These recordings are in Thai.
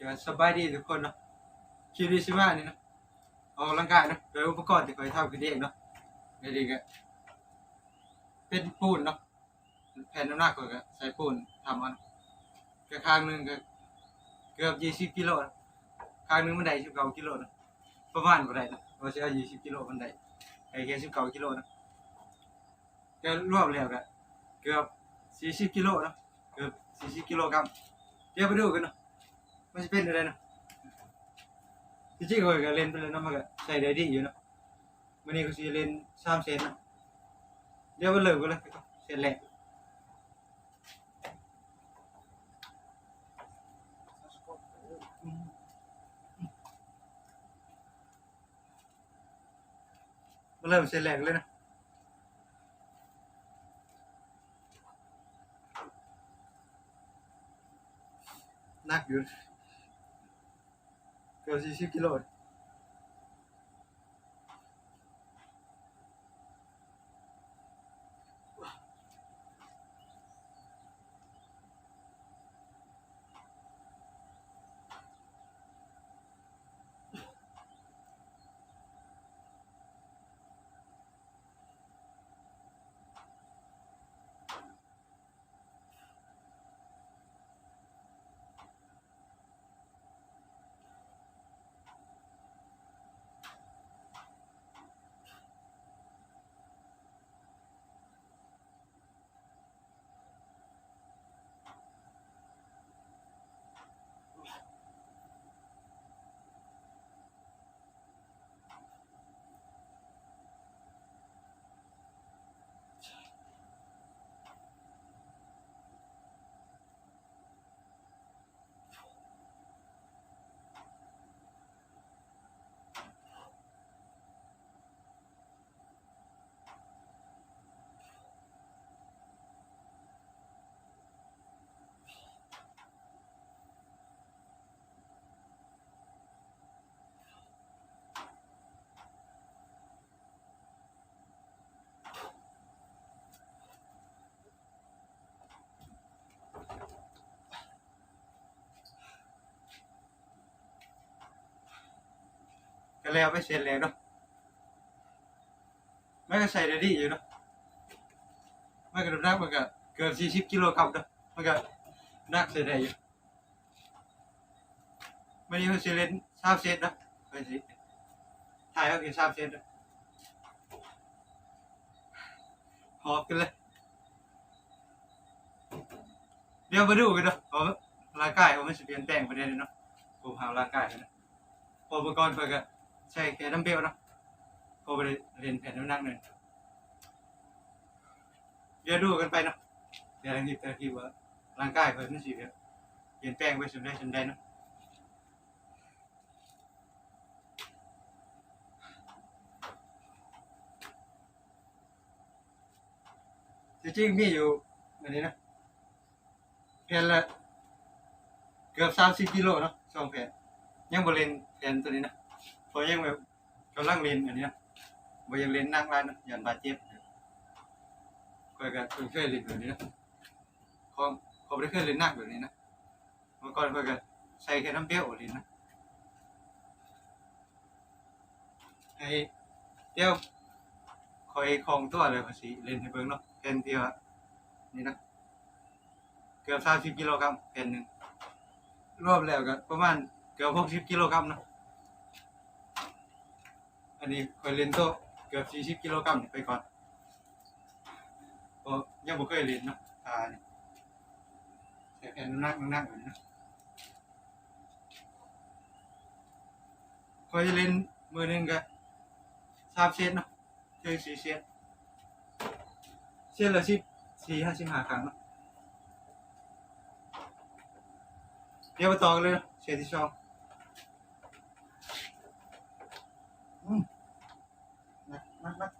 ก็สบายดีทุกคนเนาะคลิปนี้สิมานี่เนาะออกกำลังกายเนาะโดยอุปกรณ์ที่เคยทำขึ้นเองเนาะเดี๋ยวนี้ก็เป็นปูนเนาะแผ่นน้ำหนักก็ใส่ปูนทำมันก็ข้างหนึ่งก็เกือบยี่สิบกิโลนะข้างหนึ่งมันได้สิบเก้ากิโลนะประมาณบ่ได้นะว่าสิเอายี่สิบกิโลมันได้ไอ้แค่สิบเก้ากิโลนะก็รวมแล้วก็เกือบสี่สิบกิโลนะเกือบสี่สิบกิโลกรัมเดี๋ยวไปดูกันเนาะ มันจะเป็นอะไรนะจริงๆเขาก็เล่นไปเลยนะมันก็ใส่ได้ดีอยู่นะวันนี้ก็สิเล่นสามเซนนะเดี๋ยวมันเลิกกันเลยเซนแรกมันเริ่มเซนแรกเลยนะนักอยู่ เกื แล้วไปเสร็จแล้วเนาะไม่ก็ใส่ได้ดีอยู่เนาะไม่ก็หนักมันก็เกือบสี่สิบกิโลกรัมเนาะมันก็หนักเสียได้อยู่ไม่ได้ว่าสิเล่นสามเซนนะไปสิถ่ายเอาแค่สามเซนนะหอบกันเลยเดี๋ยวมาดูกันเนาะเอาร่างกายเขาไม่สิเปลี่ยนแปลงปได้เลยเนาะผมหาร่างกายนะอุปกรณ์เพื่อก็ ใช้แค่ดัมเบลเนาะพอไปเรียนแผ่นน้ำหนักหนึ่งเดี๋ยวดูกันไปเนาะเดี๋ยวทางทีแต่ละทีว่าร่างกายเพิ่นนั่นสิเดี๋ยวเปลี่ยนแปลงไปสมได้สมได้เนาะจริงๆมีอยู่อันนี้นะแผ่นละเกือบสามสิบกิโลเนาะสองแผ่นยังบ่เล่นแผนตัวนี้นะ พราะยังแบบกำลังเล่นอันนี้นะบ่ยังเล่นนั่งร้านนะยันบาดเจ็บก็ก็เพิ่งเคยเล่นแบบนี้นะเขาเขาไม่เคยเล่นนั่งแบบนี้นะเมื่อก่อนเพิ่นใส่แค่น้ำเปรี้ยวเล่นนะไอ้เดี๋ยวคอยคองตัวเลยภาษีเล่นให้เบิ่งเนาะแผ่นที่ว่านี่นะเกือบ30กิโลกรัมแผ่นหนึ่งรวมแล้วก็ประมาณเกือบหกสิบกิโลกรัมเนะ อันนี้เคยเรียนโต๊ะเกือบสี่สิบกิโลกรัมนี่ไปก่อนเพราะยังบ่เคยเรียนเนาะอ่านี่ยแต่แผ่นน้ำหนักน้ำหนักแบบนี้นะเคยเรียนมือหนึ่งก็สามเซนเนาะเจอสี่เซนเซนละสิบสี่ห้าสิบห้าครั้งเนาะเดี๋ยวมาต่อกันเลยเซนที่สอง อืม นักนัก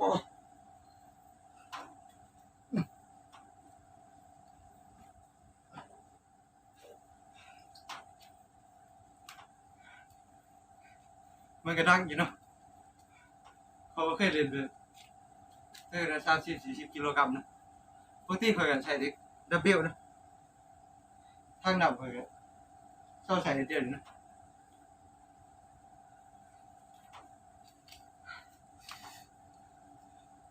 มันก็ดังอยู่เนาะเขาก็เคยเรียนเลยได้ระดัสามสิบสี่สิบกิโลกรัมนะปกติเคยกันใส่เด็กดับเบิลนะทางดับเคยกันเจ้าใส่เดียวนะ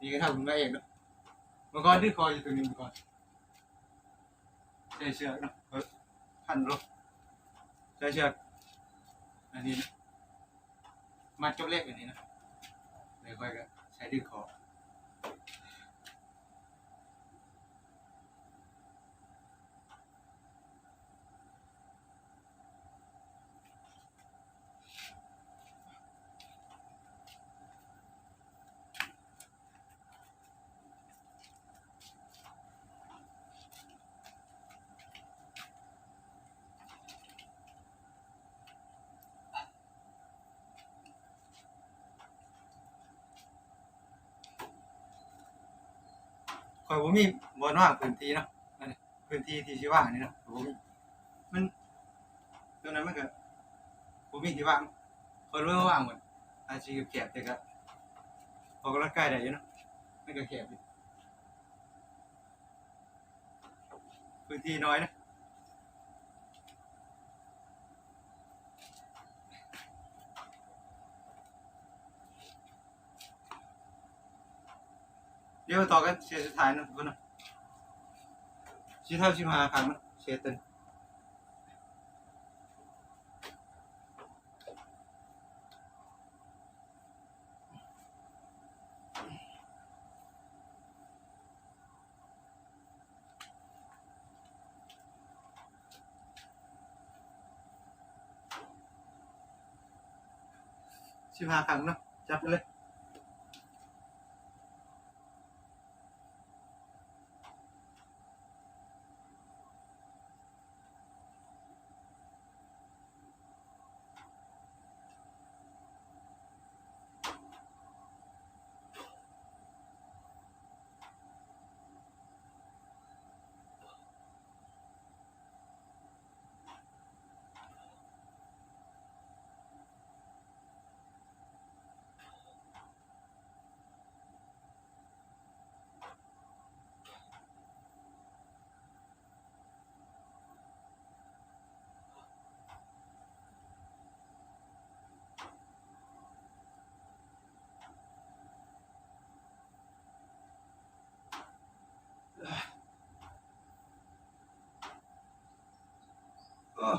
นี่ก็ที่ดื้อคอด้วยเองเนาะมื่อก่อนดื้อคออยู่ตรงนี้มื่อก่อนใช้เชือกเนาะพันรถใช้เชือกอันนี้นะมัดจบเล็กอันนี้นะเดี๋ยวค่อยก็ใช้ดื้อคอ ข่อยบ่มีบ่ว่างพื้นที่เนาะนั่นแหละพื้นที่ที่สิว่างนี่เนาะบ่มีมันตรงนั้นมันก็บ่มีที่ว่างข่อยรู้ว่าว่างหมดอาชีพแคบแต่ก็ออกกำลังกายได้อยู่เนาะมันก็แคบอยู่พื้นที่น้อยนะ เดี๋ยวต่อกันเสียร์สุดท้ายนะทุกคนเนาะสิเท่าสิบห้าครั้งเนาะเสียเต็มสิบห้าครั้งเนาะจับไปเลยเออ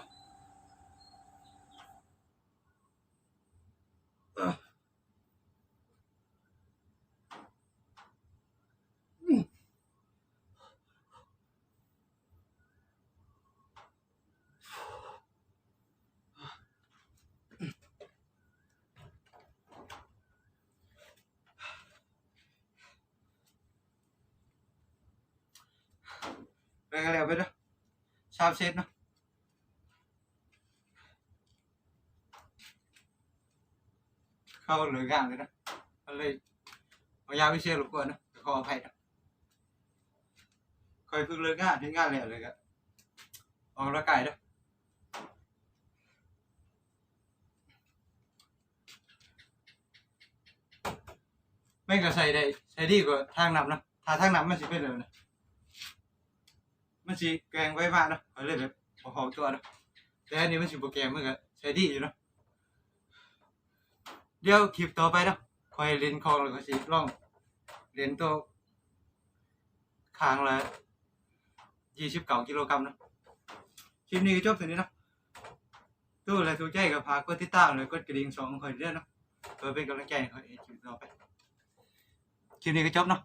เอออืม ไปกันแล้วไปเนาะชาบเซตเนาะเข้าเลืองานเลยนะมันเลยพยายามไม่เชื่อรบกวนนะขออภัยนะคอยพิ่งเลิกงานที่งานเลยเลยก็ออกร่างกายนะไม่ก็ใส่ได้ใส่ดีกว่าทางนำนะถ้าทางนำมันสิเป็นเลยนะ มันสิแกงไว้มากนะเอาเลยแบบพอๆตัวนะแต่อันนี้มันสิโปรแกรมมันก็ใช้ดีอยู่เนาะเดี๋ยวคลิปต่อไปเนาะคอยเล่นคองแล้วก็สิลองเล่นตัวคางละยี่สิบเก้ากิโลกรัมเนาะคลิปนี้ก็จบถึงนี้เนาะตู้อะไรทุกใจก็พากกดติดตามเลยกดกระดิ่งสองคอยเรื่อยเนาะเพื่อเป็นกำลังใจให้คอยคลิปต่อไปคลิปนี้ก็จบเนาะ